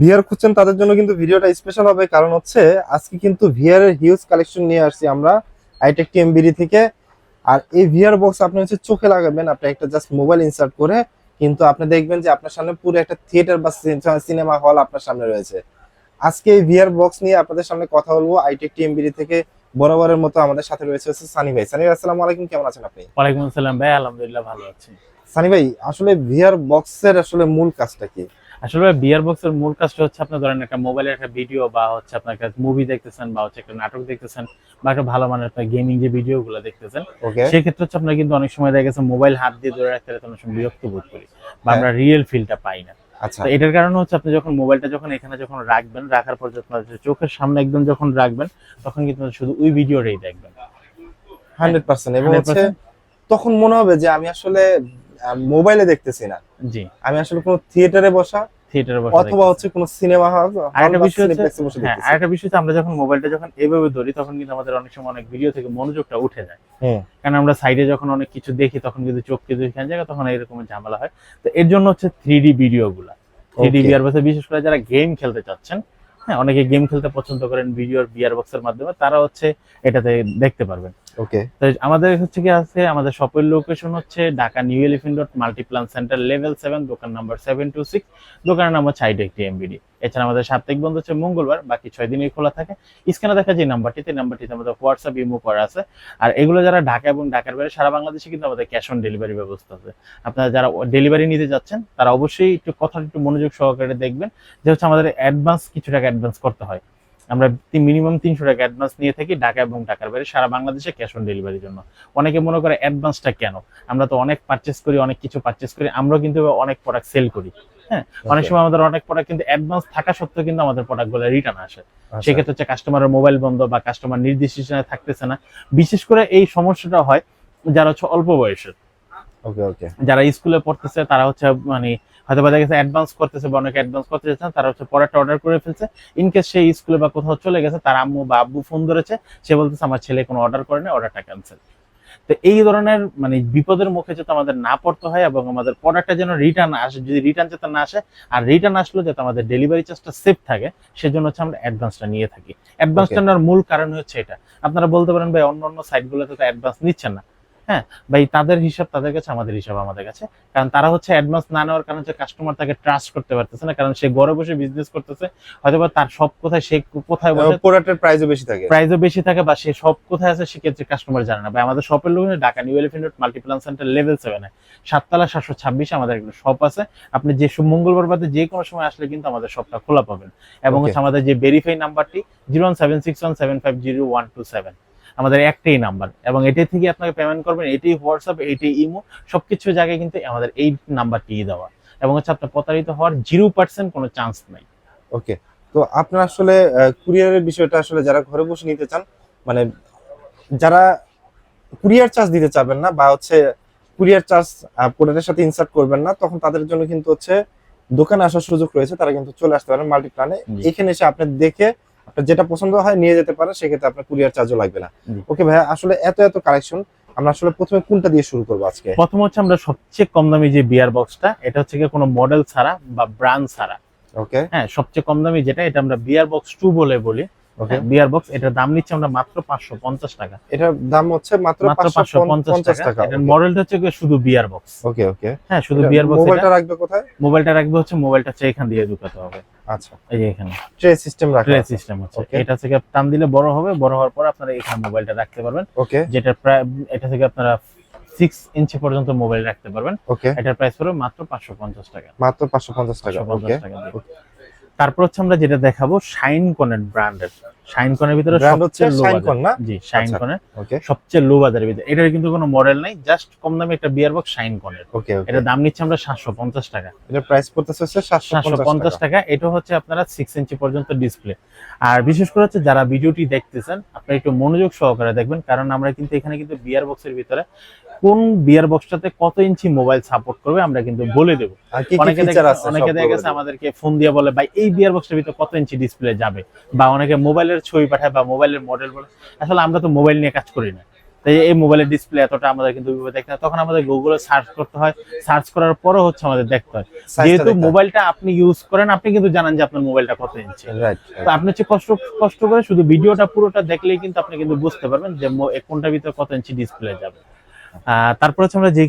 VR খুঁজছেন তাদের জন্য কিন্তু ভিডিওটা স্পেশাল হবে। কারণ হচ্ছে আজকে কিন্তু ভিআর এর হিউজ কালেকশন নিয়ে আসছি আমরা আইটেক টিএমবিডি থেকে। আর এই ভিআর বক্স আপনি হচ্ছে চোখে লাগাবেন আপনি একটা জাস্ট মোবাইল ইনসার্ট করে কিন্তু আপনি দেখবেন যে আপনার সামনে পুরো একটা থিয়েটার বা সিনেমা হল আপনার সামনে রয়েছে। আজকে এই ভিআর বক্স নিয়ে আপনাদের সামনে কথা বলব আইটেক টিএমবিডি থেকে বরাবরের মতো আমাদের সাথে রয়েছে হচ্ছে সানি ভাই। সানি ভাই আসসালামু আলাইকুম কেমন আছেন আপনি? ওয়ালাইকুম আসসালাম ভাই আলহামদুলিল্লাহ ভালো আছি। সানি ভাই আসলে ভিআর বক্সের আসলে মূল কাজটা কি? আসলে বিয়ার বক্সের মূল কাজটা হচ্ছে আপনার ধরেন একটা মোবাইলের একটা ভিডিও বা হচ্ছে আপনার একটা মুভি দেখতেছেন বা হচ্ছে একটা নাটক দেখতেছেন বা একটা ভালো মানের একটা গেমিং যে ভিডিও গুলো দেখতেছেন ওকে সেই ক্ষেত্রে হচ্ছে আপনার কিন্তু অনেক সময় দেখা গেছে মোবাইল হাত দিয়ে ধরে রাখতে অনেক সময় বিরক্ত বোধ করি বা আমরা রিয়েল ফিলটা পাই না। আচ্ছা। এটার কারণে হচ্ছে আপনি যখন মোবাইলটা যখন এখানে যখন রাখবেন রাখার পর যখন আপনার চোখের সামনে একদম যখন রাখবেন তখন কিন্তু শুধু ওই ভিডিওটাই দেখবেন। Hundred percent. এবং হচ্ছে তখন মনে হবে যে আমি আসলে মোবাইলে দেখতেছি না। জি। আমি আসলে কোনো থিয়েটারে বসা থিয়েটারে বসে অথবা হচ্ছে কোনো সিনেমা হল আরেকটা বিষয় হচ্ছে হ্যাঁ আরেকটা বিষয় হচ্ছে আমরা যখন মোবাইলটা যখন এভাবে ধরি তখন কিন্তু আমাদের অনেক সময় অনেক ভিডিও থেকে মনোযোগটা উঠে যায়। কারণ আমরা সাইডে যখন অনেক কিছু দেখি তখন কিন্তু চোখ কিন্তু জায়গা তখন এরকম ঝামেলা হয়। তো এর জন্য হচ্ছে থ্রি ডি ভিডিও গুলা। Three D. বিয়ার বক্সে বিশেষ করে যারা গেম খেলতে চাচ্ছেন হ্যাঁ অনেকে গেম খেলতে পছন্দ করেন ভিডিওর বিয়ার বক্সের মাধ্যমে তারা হচ্ছে এটাতে দেখতে পারবেন। ওকে আমাদের হচ্ছে কি আছে, আমাদের শপের লোকেশন হচ্ছে Dhaka New Elephant dot Multiplan Center level seven দোকান নাম্বার সেভেন টু সিক্স দোকানের নাম হচ্ছে আইডি একটি এমবিডি এছাড়া আমাদের সাপ্তাহিক বন্ধ হচ্ছে মঙ্গলবার, বাকি ছয় দিনই খোলা থাকে। স্ক্যানে দেখা যে নাম্বারটিতে নাম্বারটিতে আমাদের হোয়াটসঅ্যাপ ইমো করা আছে। আর এগুলো যারা ঢাকা এবং ঢাকার বাইরে, সারা বাংলাদেশে কিন্তু আমাদের ক্যাশ অন ডেলিভারি ব্যবস্থা আছে। আপনারা যারা ডেলিভারি নিতে যাচ্ছেন, তারা অবশ্যই একটু কথাটা একটু মনোযোগ সহকারে দেখবেন যে হচ্ছে আমাদের অ্যাডভান্স কিছু টাকা অ্যাডভান্স করতে হয়। আমরা মিনিমাম তিনশো টাকা অ্যাডভান্স নিয়ে থাকি ঢাকা এবং ঢাকার বাইরে সারা বাংলাদেশে ক্যাশ অন ডেলিভারির জন্য। অনেকে মনে করে অ্যাডভান্সটা কেন? আমরা তো অনেক পারচেস করি অনেক কিছু পারচেস করি আমরাও কিন্তু অনেক প্রোডাক্ট সেল করি হ্যাঁ? অনেক সময় আমাদের অনেক প্রোডাক্ট কিন্তু অ্যাডভান্স থাকা সত্ত্বেও কিন্তু আমাদের প্রোডাক্টগুলো রিটার্ন আসে। আচ্ছা। সেক্ষেত্রে হচ্ছে কাস্টমারের মোবাইল বন্ধ বা কাস্টমার নির্দিষ্ট থাকতেছে না। বিশেষ করে এই সমস্যাটা হয় যারা হচ্ছে অল্প বয়সের। ওকে ওকে যারা স্কুলে পড়তেছে তারা হচ্ছে মানে হয়তো বা দেখা গেছে অ্যাডভান্স করতেছে বা অনেকে অ্যাডভান্স করতে চাচ্ছেন তারা হচ্ছে পড়াটা অর্ডার করে ফেলছে। ইন কেস সে স্কুলে বা কোথাও চলে গেছে তার আম্মু বা আব্বু ফোন ধরেছে সে বলতেছে আমার ছেলে কোনো অর্ডার করে না অর্ডারটা ক্যান্সেল তো এই ধরনের মানে বিপদের মুখে যাতে আমাদের না পড়তে হয় এবং আমাদের প্রোডাক্টটা যেন রিটার্ন আসে যদি রিটার্ন যাতে না আসে আর রিটার্ন আসলে যাতে আমাদের ডেলিভারি চার্জটা সেফ থাকে সেজন্য হচ্ছে আমরা অ্যাডভান্সটা নিয়ে থাকি। অ্যাডভান্সটা নেওয়ার মূল কারণ হচ্ছে এটা। আপনারা বলতে পারেন ভাই অন্য অন্য সাইটগুলোতে তো অ্যাডভান্স নিচ্ছেন না। হ্যাঁ ভাই তাদের হিসাব তাদের কাছে আমাদের হিসাব আমাদের কাছে। কারণ তারা হচ্ছে অ্যাডভান্স না নেওয়ার কারণে হচ্ছে কাস্টমার তাকে ট্রাস্ট করতে পারতেছে না কারণ সে ঘরে বসে বিজনেস করতেছে হয়তোবা তার সব কোথায় সে কোথায় প্রোডাক্টের প্রাইসও বেশি থাকে। প্রাইসও বেশি থাকে বা সে সব কোথায় আছে সেক্ষেত্রে কাস্টমার জানে না। ভাই আমাদের শপের লোক Dhaka New Elephant Road Multiplan Center level সেভেনে সাততলা সাতশো ছাব্বিশে আমাদের একটা শপ আছে। আপনি যে মঙ্গলবার বাদে যে কোনো সময় আসলে কিন্তু আমাদের শপটা খোলা পাবেন। এবং হচ্ছে আমাদের যে ভেরিফাই নাম্বারটি zero one seven six one seven five zero one two seven আমাদের একটাই নাম্বার। এবং এটাই থেকে আপনাকে পেমেন্ট করবেন এটি হোয়াটসঅ্যাপ এটি ইমো সবকিছু জায়গায় কিন্তু আমাদের এই নাম্বারটি দেওয়া। এবং হচ্ছে আপনার প্রতারিত হওয়ার জিরো পার্সেন্ট কোনো চান্স নাই। ওকে তো আপনার আসলে কুরিয়ারের বিষয়টা আসলে যারা ঘরে বসে নিতে চান মানে যারা কুরিয়ার চার্জ দিতে চাবেন না বা হচ্ছে কুরিয়ার চার্জ প্রোডাক্টের সাথে ইনসার্ট করবেন না তখন তাদের জন্য কিন্তু হচ্ছে দোকানে আসার সুযোগ রয়েছে তারা কিন্তু চলে আসতে পারেন মাল্টিপ্লানে। এখানে এসে আপনি দেখে যেটা পছন্দ হয় নিয়ে যেতে পারেন সেক্ষেত্রে আপনার কুরিয়ার চার্জও লাগবে না। ওকে ভাইয়া আসলে এত এত কালেকশন আমরা আসলে প্রথমে কোনটা দিয়ে শুরু করব আজকে? প্রথম হচ্ছে আমরা সবচেয়ে কম দামি যে বিয়ার বক্সটা এটা হচ্ছে কোনো মডেল ছাড়া বা ব্র্যান্ড ছাড়া। ওকে হ্যাঁ সবচেয়ে কম দামি যেটা এটা আমরা বিয়ার বক্স টু বলে বলি। বিয়ার বক্স এটার দাম নিচ্ছে আমরা মাত্র পাঁচশো পঞ্চাশ টাকা। এটার দাম হচ্ছে মাত্র মাত্র পাঁচশো পাঁচশো পঞ্চাশ পঞ্চাশ টাকা। টাকা এটার মডেলটা হচ্ছে শুধু বিয়ার বক্স ওকে ওকে হ্যাঁ শুধু বিয়ার বক্স মোবাইলটা রাখবে কোথায়? মোবাইলটা রাখবে হচ্ছে মোবাইলটা হচ্ছে এখান দিয়ে ঢুকাতে হবে। আচ্ছা। এই যে এখানে। ট্রে সিস্টেম রাখা ট্রে সিস্টেম Okay. এটা থেকে টান দিলে বড় হবে বড় হওয়ার পর আপনারা এখানে মোবাইলটা রাখতে পারবেন। ওকে যেটা প্রায় এটা থেকে আপনারা সিক্স ইঞ্চি পর্যন্ত মোবাইল রাখতে পারবেন। ওকে এটার প্রাইস পড়বে মাত্র পাঁচশো পঞ্চাশ টাকা। মাত্র পাঁচশো পঞ্চাশ টাকা ওকে। তারপর হচ্ছে আমরা যেটা দেখাবো শাইন কনের ব্র্যান্ডের। শাইন কনের ভিতরে সবচেয়ে লো না? জি শাইন আচ্ছা। কনের সবচেয়ে লো বাজারের ভিতরে। এটার কিন্তু কোনো মডেল নাই জাস্ট কম দামে একটা বিয়ার বক্স শাইন কনের। ওকে এটা দাম নিচ্ছে আমরা সাতশো পঞ্চাশ টাকা। এটা প্রাইস পড়তেছে হচ্ছে সাতশো পঞ্চাশ টাকা। এটা হচ্ছে আপনারা সিক্স ইঞ্চি পর্যন্ত ডিসপ্লে আর বিশেষ করে হচ্ছে যারা ভিডিওটি দেখতেছেন আপনারা একটু মনোযোগ সহকারে দেখবেন কারণ আমরা কিন্তু এখানে কিন্তু বিয়ার বক্সের ভিতরে কোন বিয়ার বক্সটাতে কত ইঞ্চি মোবাইল সাপোর্ট করবে আমরা কিন্তু বলে দেবো। অনেকে দেখে- অনেকে দেখা গেছে আমাদেরকে ফোন দিয়ে বলে ভাই এই বিয়ার বক্সের ভিতরে কত ইঞ্চি ডিসপ্লে যাবে? বা অনেকে মোবাইলের ছবি পাঠায় বা মোবাইলের মডেল বলে। আসলে আমরা তো মোবাইল নিয়ে কাজ করি না। তাই এই মোবাইলের ডিসপ্লে এতটা আমাদের কিন্তু দেখতে হয়। তখন আমাদের গুগলে সার্চ করতে হয়। সার্চ করার পরও হচ্ছে আমাদের দেখতে হয়। যেহেতু মোবাইলটা আপনি ইউজ করেন আপনি কিন্তু জানেন যে আপনার মোবাইলটা কত ইঞ্চি তো আপনি হচ্ছে কষ্ট কষ্ট করে শুধু ভিডিওটা পুরোটা দেখলেই কিন্তু আপনি কিন্তু বুঝতে পারবেন যে কোনটার ভিতরে কত ইঞ্চি ডিসপ্লে যাবে। তারপর হচ্ছে আমরা যে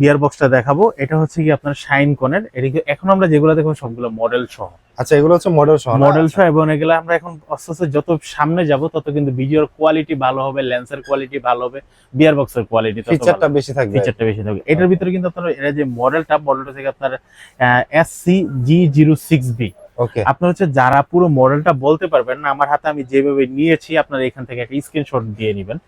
বিয়ার বক্সটা দেখাবো এটা হচ্ছে কি আপনার শাইন কনের এদিকে এখন আমরা যেগুলো দেখব সবগুলো মডেল সহ। আচ্ছা এগুলো হচ্ছে মডেল সহ মডেল সহ এবং এগুলো আমরা এখন আস্তে আস্তে যত সামনে যাব তত কিন্তু ভিডিওর কোয়ালিটি ভালো হবে লেন্সের কোয়ালিটি ভালো হবে বিয়ার বক্সের কোয়ালিটি তত ফিচারটা বেশি থাকবে। ফিচারটা বেশি থাকবে। এটার ভিতরে কিন্তু আপনার এটা যে মডেলটা মডেলটা থেকে আপনার S C G zero six B আপনার হচ্ছে যারা পুরো মডেলটা বলতে পারবেন না আমার হাতে আমি যেভাবে নিয়েছি আপনারা এখান থেকে একটা স্ক্রিনশট দিয়ে নেবেন।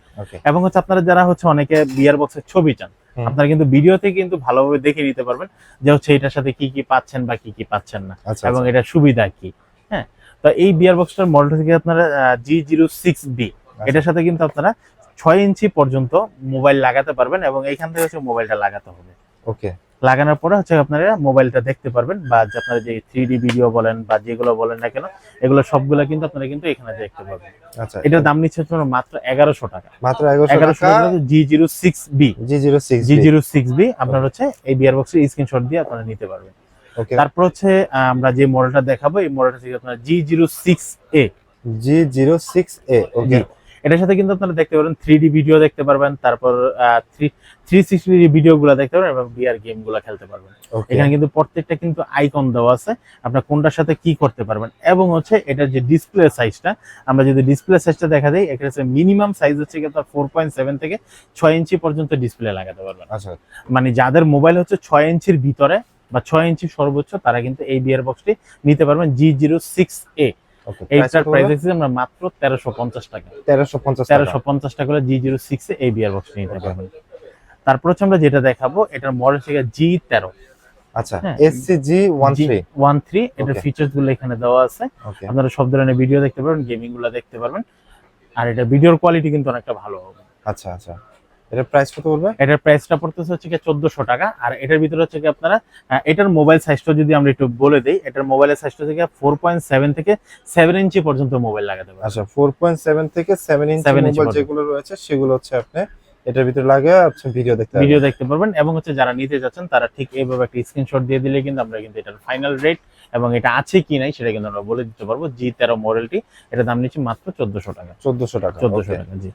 এবং হচ্ছে আপনারা যারা হচ্ছে অনেকে বিয়ার বক্সের ছবি চান আপনারা কিন্তু ভিডিওতে কিন্তু ভালোভাবে দেখে নিতে পারবেন যে হচ্ছে এটার সাথে কি কি পাচ্ছেন বা কি কি পাচ্ছেন না আচ্ছা এবং এটা সুবিধা কি হ্যাঁ? তো এই বিয়ার বক্সটার মডেল থেকে আপনারা জি জিরো সিক্স বি আচ্ছা। এটার সাথে কিন্তু আপনারা ছয় ইঞ্চি পর্যন্ত মোবাইল লাগাতে পারবেন এবং এইখান থেকে হচ্ছে মোবাইলটা লাগাতে হবে। ওকে লাগানোর পরে হচ্ছে আপনারা মোবাইলটা দেখতে পারবেন বা যে আপনারা যে থ্রি ভিডিও বলেন বা যেগুলো বলেন না কেন এগুলো সবগুলো কিন্তু আপনারা কিন্তু এখানে দেখতে পারবেন। আচ্ছা এটার দাম নিচ্ছে হচ্ছে মাত্র এগারোশো টাকা। মাত্র এগারোশো টাকা। G zero six B G zero six G zero six B আপনার হচ্ছে এই বিয়ার বক্সের স্ক্রিনশট দিয়ে আপনারা নিতে পারবেন। ওকে তারপর হচ্ছে আমরা যে মডেলটা দেখাবো এই মডেলটা থেকে আপনার G zero six A G zero six A okay এটার সাথে কিন্তু আপনারা দেখতে পারবেন থ্রি ডি ভিডিও দেখতে পারবেন তারপর থ্রি থ্রি সিক্সটি ভিডিও গুলো দেখতে পারবেন এবং বিয়ার গেমগুলো খেলতে পারবেন। এখানে কিন্তু প্রত্যেকটা কিন্তু আইকন দেওয়া আছে আপনার কোনটার সাথে কি করতে পারবেন এবং হচ্ছে এটার যে ডিসপ্লে সাইজটা আমরা যদি ডিসপ্লে সাইজটা দেখা দিই এখানে হচ্ছে মিনিমাম সাইজ হচ্ছে কি আপনার ফোর পয়েন্ট সেভেন থেকে ছয় ইঞ্চি পর্যন্ত ডিসপ্লে লাগাতে পারবেন। আচ্ছা। মানে যাদের মোবাইল হচ্ছে ছয় ইঞ্চির ভিতরে বা ছয় ইঞ্চি সর্বোচ্চ তারা কিন্তু এই বিয়ার বক্সটি নিতে পারবেন জি জিরো সিক্স এ এইটার প্রাইস দেখছি আমরা মাত্র তেরোশো পঞ্চাশ টাকা। তেরোশো পঞ্চাশ তেরোশো পঞ্চাশ টাকা এই বিয়ার বক্স নিতে পারবেন। তারপর হচ্ছে আমরা যেটা দেখাবো এটার মডেল জি তেরো। আচ্ছা। S C G one one three এটার Okay. ফিচার্সগুলো এখানে দেওয়া আছে। আপনারা সব ধরনের ভিডিও দেখতে পারবেন গেমিংগুলো দেখতে পারবেন। আর এটা ভিডিওর কোয়ালিটি কিন্তু অনেকটা ভালো হবে। আচ্ছা আচ্ছা। এটার প্রাইস কত পড়বে এটার প্রাইসটা পড়তেছে হচ্ছে কি চোদ্দশো টাকা। আর এটার ভিতরে হচ্ছে কি আপনারা এটার মোবাইল সাইজটা যদি আমরা একটু বলে দিই এটার মোবাইলের সাইজটা পয়েন্ট সেভেন থেকে ইঞ্চি পর্যন্ত মোবাইল লাগাতে পারবেন। আচ্ছা ফোর পয়েন্ট সেভেন থেকে সেভেন ইঞ্চ 7 inch মোবাইল যেগুলো রয়েছে সেগুলো হচ্ছে আপনি এটার ভিতরে লাগে হচ্ছে ভিডিও দেখতে ভিডিও দেখতে পারবেন এবং হচ্ছে যারা নিতে যাচ্ছেন তারা ঠিক এইভাবে একটা স্ক্রিনশট দিয়ে দিলে কিন্তু আমরা কিন্তু এটার ফাইনাল রেট এবং এটা আছে কি নাই সেটা কিন্তু আমরা বলে দিতে পারব। জি তেরো মডেলটি এটা দাম নিচ্ছে মাত্র চোদ্দশো টাকা। চোদ্দশো টাকা চোদ্দশো টাকা জি।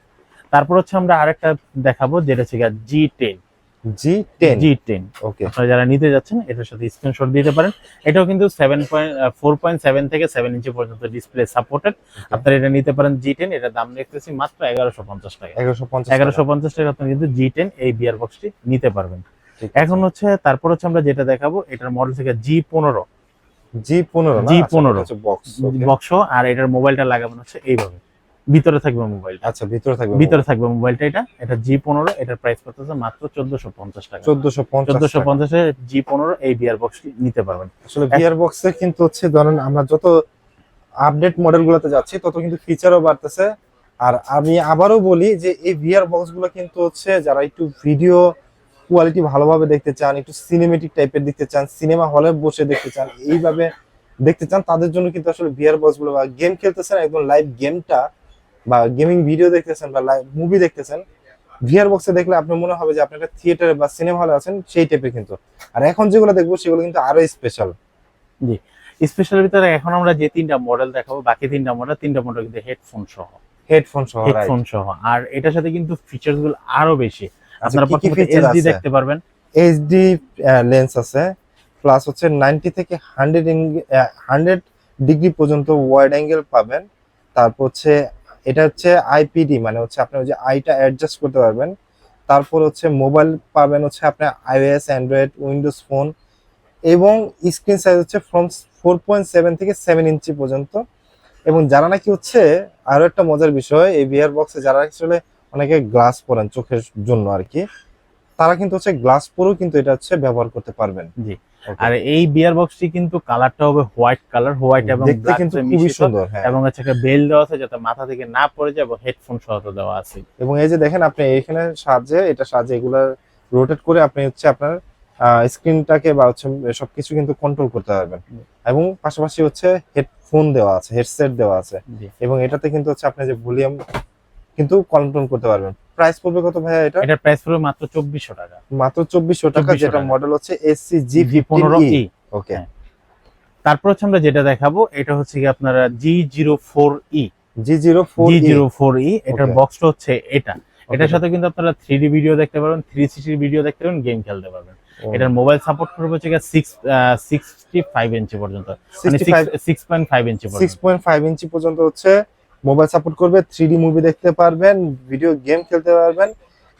তারপর হচ্ছে আমরা আরেকটা দেখাবো যেটা হচ্ছে G ten G ten G ten okay আপনারা যারা নিতে যাচ্ছেন এটার সাথে স্ক্রিনশট দিতে পারেন। এটাও কিন্তু seven point four point seven থেকে সেভেন ইঞ্চি পর্যন্ত ডিসপ্লে সাপোর্টেড আপনারা এটা নিতে পারেন জি টেন এটার দাম দেখতেছি মাত্র এগারোশো পঞ্চাশ টাকা। এগারোশো পঞ্চাশ এগারোশো পঞ্চাশ টাকা আপনি কিন্তু জি টেন এই বিয়ার বক্সটি নিতে পারবেন। এখন হচ্ছে তারপর হচ্ছে আমরা যেটা দেখাবো এটার মডেল থেকে জি পনেরো। জি পনেরো G15 বক্স বক্স আর এটার মোবাইলটা লাগানো হচ্ছে এইভাবে। ভিতরে থাকবে মোবাইলটা। আচ্ছা ভিতরে থাকবে ভিতরে থাকবে মোবাইলটা এটা। এটা জি পনেরো এটার প্রাইস পড়তেছে মাত্র চোদ্দশো পঞ্চাশ টাকা। চোদ্দশো চোদ্দশো পঞ্চাশে জি পনেরো এই বিয়ার বক্সটি নিতে পারবেন। আসলে ভিআর বক্সে কিন্তু হচ্ছে ধরেন আমরা যত আপডেট মডেল গুলোতে যাচ্ছি তত কিন্তু ফিচারও বাড়তেছে। আর আমি আবারও বলি যে এই ভিআর বক্সগুলো কিন্তু হচ্ছে যারা একটু ভিডিও কোয়ালিটি ভালোভাবে দেখতে চান একটু সিনেমেটিক টাইপের দেখতে চান সিনেমা হলে বসে দেখতে চান এইভাবে দেখতে চান তাদের জন্য কিন্তু আসলে ভিআর বক্সগুলো বা গেম খেলতেছেন একদম লাইভ গেমটা বা গেমিং ভিডিও দেখতেছেন বা মুভি দেখতেছেন ভিআর বক্সে দেখলে আপনার মনে হবে যে আপনি একটা থিয়েটারে বা সিনেমা হলে আছেন সেই টাইপের কিন্তু। আর এখন যেগুলো দেখব সেগুলো কিন্তু আরও স্পেশাল জি। স্পেশাল ভিতরে এখন আমরা যে তিনটা মডেল দেখাবো বাকি তিনটা মডেল তিনটা মডেল কিন্তু হেডফোন সহ। হেডফোন সহ হেডফোন সহ। আর এটার সাথে কিন্তু ফিচার্সগুলো আরও বেশি। আচ্ছা, আপনারা feature এসডি দেখতে পারবেন। এইচডি লেন্স আছে প্লাস হচ্ছে 90 থেকে 100 হান্ড্রেড ডিগ্রি পর্যন্ত ওয়াইড অ্যাঙ্গেল পাবেন। তারপর হচ্ছে এটা হচ্ছে আইপিডি মানে হচ্ছে আপনি ওই যে আইটা অ্যাডজাস্ট করতে পারবেন। তারপর হচ্ছে মোবাইল পাবেন হচ্ছে আপনি আইওএস অ্যান্ড্রয়েড উইন্ডোজ ফোন এবং স্ক্রিন সাইজ হচ্ছে ফ্রম ফোর পয়েন্ট সেভেন থেকে সেভেন ইঞ্চি পর্যন্ত। এবং যারা নাকি হচ্ছে আরও একটা মজার বিষয়, এই বিয়ার বক্সে যারা আসলে অনেকে গ্লাস পরেন চোখের জন্য আর কি, তারা কিন্তু হচ্ছে গ্লাস পরেও কিন্তু এটা হচ্ছে ব্যবহার করতে পারবেন। জি। আর এই বিয়ার বক্সটি কিন্তু কালারটা হবে হোয়াইট কালার হোয়াইট এবং কিন্তু খুবই সুন্দর হ্যাঁ। এবং হচ্ছে একটা বেল দেওয়া আছে যাতে মাথা থেকে না পড়ে যায় এবং হেডফোন সহ তো দেওয়া আছে। এবং এই যে দেখেন আপনি এখানে সাহায্যে এটা সাহায্যে এগুলা রোটেট করে আপনি হচ্ছে আপনার স্ক্রিনটাকে বা হচ্ছে সবকিছু কিন্তু কন্ট্রোল করতে পারবেন। এবং পাশাপাশি হচ্ছে হেডফোন দেওয়া আছে হেডসেট দেওয়া আছে। এবং এটাতে কিন্তু হচ্ছে আপনি যে ভলিউম কিন্তু কন্ট্রোল করতে পারবেন। প্রাইস পড়বে কত ভাইয়া এটা? এটার প্রাইস পড়বে মাত্র চব্বিশশো টাকা। মাত্র চব্বিশশো টাকা যেটা মডেল হচ্ছে এসসি জি জি পনেরো ই ওকে। তারপর হচ্ছে আমরা যেটা দেখাবো এটা হচ্ছে কি আপনারা G zero four E G zero four G zero four E এটার বক্সটা হচ্ছে এটা। এটার সাথে কিন্তু আপনারা থ্রি ডি ভিডিও দেখতে পারবেন থ্রি সিক্সটি ভিডিও দেখতে পারবেন গেম খেলতে পারবেন। এটার মোবাইল সাপোর্ট করবে হচ্ছে সিক্স সিক্সটি ফাইভ ইঞ্চি পর্যন্ত। মানে সিক্স পয়েন্ট ফাইভ ইঞ্চি সিক্স পর্যন্ত। পয়েন্ট ফাইভ ইঞ্চি পর্যন্ত হচ্ছে মোবাইল সাপোর্ট করবে থ্রি মুভি দেখতে পারবেন ভিডিও গেম খেলতে পারবেন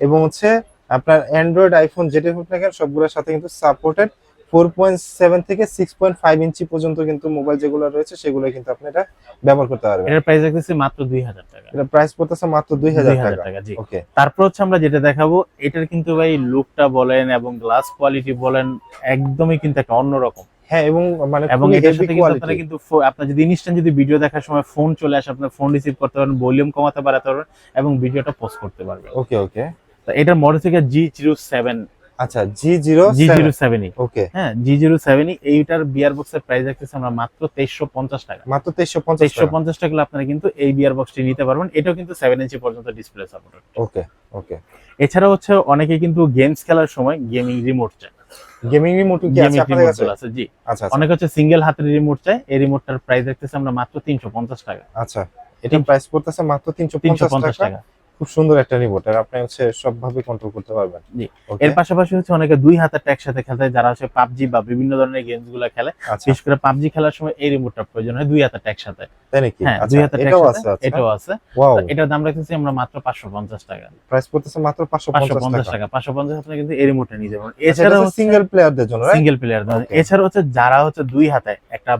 এবং হচ্ছে আপনার অ্যান্ড্রয়েড আইফোন যেটা হোক না কেন সবগুলোর সাথে কিন্তু সাপোর্টেড ফোর পয়েন্ট সেভেন থেকে সিক্স পয়েন্ট ফাইভ ইঞ্চি পর্যন্ত কিন্তু মোবাইল যেগুলো রয়েছে সেগুলো কিন্তু আপনি এটা ব্যবহার করতে পারবেন। এটার প্রাইস রাখতেছি মাত্র দুই হাজার টাকা। এটা প্রাইস পড়তেছে মাত্র দুই হাজার টাকা। টাকা জি। ওকে তারপর হচ্ছে আমরা যেটা দেখাবো এটার কিন্তু ভাই লুকটা বলেন এবং গ্লাস কোয়ালিটি বলেন একদমই কিন্তু একটা অন্যরকম। হ্যাঁ এবং মানে এবং এটার সাথে কিন্তু আপনারা কিন্তু আপনার যদি ইনস্ট্যান্ট যদি ভিডিও দেখার সময় ফোন চলে আসে আপনার ফোন রিসিভ করতে পারবেন ভলিউম কমাতে বাড়াতে পারবেন এবং ভিডিওটা পোস্ট করতে পারবেন। ওকে ওকে তো এটার মডেল থেকে জি জিরো সেভেন আচ্ছা G zero G zero seven okay হ্যাঁ জি জিরো সেভেন এইটার বিয়ার বক্সের প্রাইস রাখতেছি আমরা মাত্র তেইশশো পঞ্চাশ টাকা। মাত্র তেইশশো পঞ্চাশ তেইশশো পঞ্চাশ টাকা আপনারা কিন্তু এই বিয়ার বক্সটি নিতে পারবেন। এটাও কিন্তু সেভেন ইঞ্চি পর্যন্ত ডিসপ্লে সাপোর্টেড ওকে ওকে এছাড়া হচ্ছে অনেকে কিন্তু গেমস খেলার সময় গেমিং রিমোট চায়। গেমিং রিমোট কি আছে আপনাদের কাছে? আছে জি। আচ্ছা আচ্ছা। অনেক হচ্ছে সিঙ্গেল হাতের রিমোট চাই এই রিমোটটার প্রাইস দেখতেছি আমরা মাত্র তিনশো পঞ্চাশ টাকা। আচ্ছা এটা প্রাইস পড়তেছে মাত্র তিনশো তিনশো পঞ্চাশ পঞ্চাশ টাকা। টাকা। খুব সুন্দর একটা রিমোট আর আপনি হচ্ছে সবভাবে কন্ট্রোল করতে পারবেন। জি। এর পাশাপাশি হচ্ছে অনেকে দুই হাতের একসাথে খেলতে হয়, যারা হচ্ছে পাবজি বা বিভিন্ন ধরনের গেমসগুলো খেলে। আচ্ছা। বিশেষ করে পাবজি খেলার সময় এই রিমোটটা প্রয়োজন হয় দুই হাতের একসাথে। তাই নাকি? হ্যাঁ আচ্ছা দুই হাতের এটাও আছে আচ্ছা। এটাও আছে। ওয়াও তো এটার দাম রাখতেছি আমরা মাত্র পাঁচশো পঞ্চাশ টাকা। প্রাইস পড়তেছে মাত্র পাঁচশো পাঁচশো পঞ্চাশ পঞ্চাশ টাকা টাকা পাঁচশো পঞ্চাশ আপনার কিন্তু এই রিমোটটা নিয়ে যাবেন। এছাড়া সিঙ্গেল প্লেয়ারদের জন্য রাইট সিঙ্গেল প্লেয়ার Okay. এছাড়া হচ্ছে যারা হচ্ছে দুই হাতে একটা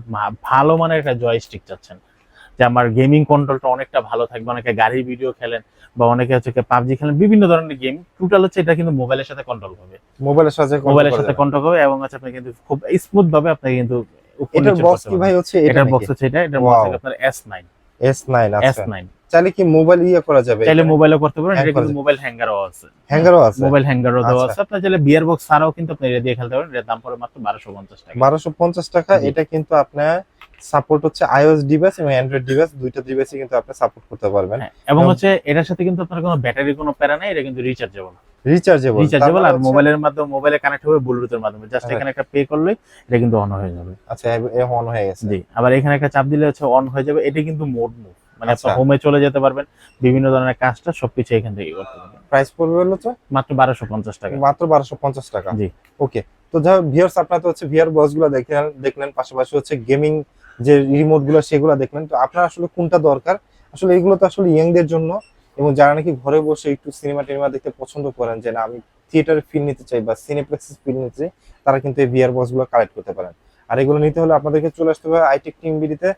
ভালো মানের একটা জয়স্টিক চাচ্ছেন যে আমার গেমিং কন্ট্রোলটা অনেকটা ভালো থাকবে। অনেকে গাড়ির ভিডিও খেলেন বা অনেকে হচ্ছে পাবজি খেলেন বিভিন্ন ধরনের গেম টোটাল হচ্ছে এটা কিন্তু মোবাইলের সাথে কন্ট্রোল হবে। মোবাইলের সাথে মোবাইলের সাথে কন্ট্রোল হবে এবং হচ্ছে আপনি কিন্তু খুব স্মুথ ভাবে আপনি কিন্তু এটার বক্স কি ভাই হচ্ছে এটা এটার বক্স হচ্ছে এটা এটার বক্স আপনার S nine S nine S আচ্ছা নাইন চাইলে কি মোবাইল ইয়ে করা যাবে চাইলে মোবাইলও করতে পারেন এটা কিন্তু মোবাইল হ্যাঙ্গারও আছে। হ্যাঙ্গারও আছে? মোবাইল হ্যাঙ্গারও দেওয়া আচ্ছা। আছে। আপনার চাইলে বিয়ার বক্স ছাড়াও কিন্তু আপনি এটা দিয়ে খেলতে পারেন এর দাম পড়ে মাত্র বারোশো পঞ্চাশ টাকা। বারোশো পঞ্চাশ টাকা এটা কিন্তু আপনার সাপোর্ট হচ্ছে আইওএস ডিভাইস এবং অ্যান্ড্রয়েড ডিভাইস দুইটা ডিভাইসে কিন্তু আপনি সাপোর্ট করতে পারবেন। হ্যাঁ, এবং হচ্ছে এটার সাথে কিন্তু আপনার কোনো ব্যাটারি কোনো প্যারা নাই এটা কিন্তু রিচার্জেবল রিচার্জেবল রিচার্জেবল আর মোবাইলের মাধ্যমে মোবাইলে কানেক্ট হবে ব্লুটুথের মাধ্যমে। জাস্ট হ্যাঁ। এখানে একটা পে করলে এটা কিন্তু অন হয়ে যাবে। আচ্ছা অন হয়ে গেছে। জি আবার এখানে একটা চাপ দিলে হচ্ছে অন হয়ে যাবে এটা কিন্তু মোড মুভ মানে আপনি আচ্ছা। হোমে চলে যেতে পারবেন বিভিন্ন ধরনের কাজটা সবকিছু এখান থেকে করতে পারবেন। প্রাইস পড়বে হলো তো? মাত্র বারোশো পঞ্চাশ টাকা। মাত্র বারোশো পঞ্চাশ টাকা। জি। ওকে তো যা ভিউয়ার্স আপনারা তো হচ্ছে ভিআর বক্সগুলো দেখলেন দেখলেন পাশাপাশি হচ্ছে গেমিং যে রিমোটগুলো, সেগুলো দেখলেন। তো আপনার আসলে কোনটা দরকার? আসলে এগুলো তো আসলে ইয়াংদের জন্য এবং যারা নাকি ঘরে বসে একটু সিনেমা টিনেমা দেখতে পছন্দ করেন যে না, আমি থিয়েটারে ফিল নিতে চাই বা সিনেপ্লেক্সের ফিল নিতে চাই, তারা কিন্তু এই ভিআর বক্সগুলো কালেক্ট করতে পারেন। আর এগুলো নিতে হলে আপনাদেরকে চলে আসতে হবে আইটেক টিম বিডিতে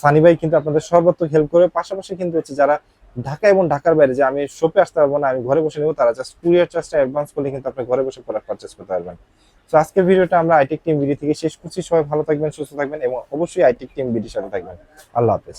সানি ভাই কিন্তু আপনাদের সর্বাত্মক হেল্প করে। পাশাপাশি কিন্তু হচ্ছে যারা ঢাকা এবং ঢাকার বাইরে যে আমি শপে আসতে পারব না, আমি ঘরে বসে নেব, তারা জাস্ট কুরিয়ার চার্জটা অ্যাডভান্স করলে কিন্তু আপনি ঘরে বসে প্রোডাক্ট পারচেস করতে পারবেন। তো আজকের ভিডিওটা আমরা আইটেক টিম ভিডিও থেকে শেষ করছি। সবাই ভালো থাকবেন, সুস্থ থাকবেন এবং অবশ্যই আইটেক টিম ভিডিওর সাথে থাকবেন। আল্লাহ হাফেজ।